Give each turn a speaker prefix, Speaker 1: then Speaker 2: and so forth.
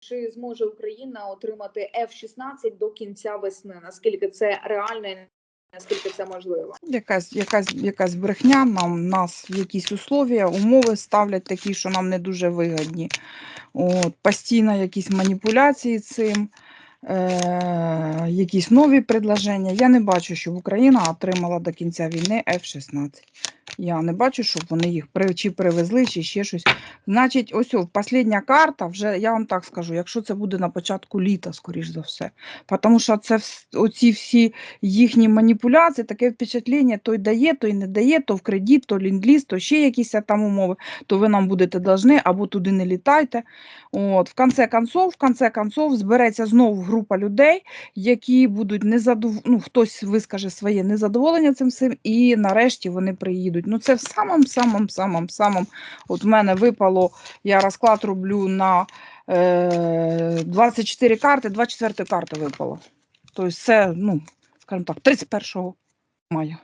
Speaker 1: чи зможе Україна отримати F-16 до кінця весни? Наскільки це реально? Наскільки це можливо?
Speaker 2: Якась, якась, якась брехня, нам нас якісь условия, умови ставлять такі, що нам не дуже вигідні. От, постійно якісь маніпуляції цим, е, якісь нові предложення. Я не бачу, щоб Україна отримала до кінця війни F-16. Я не бачу, щоб вони їх чи привезли, чи ще щось. Значить, ось остання карта, вже я вам так скажу, якщо це буде на початку літа, скоріш за все. Тому що це оці всі їхні маніпуляції, таке впечатлення, той дає, той не дає, то в кредит, то ліндліз, то ще якісь там умови, то ви нам будете должны, або туди не літайте. От, в конце концов, в конце концов, збереться знову група людей, які будуть незадов... ну, хтось вискаже своє незадоволення цим всім, і нарешті вони приїдуть. Ну, це в самому, самому, самому. От в мене випало, я розклад роблю на е, 24 карти, 24 карта випала. Тобто це, ну, скажімо так, 31 мая.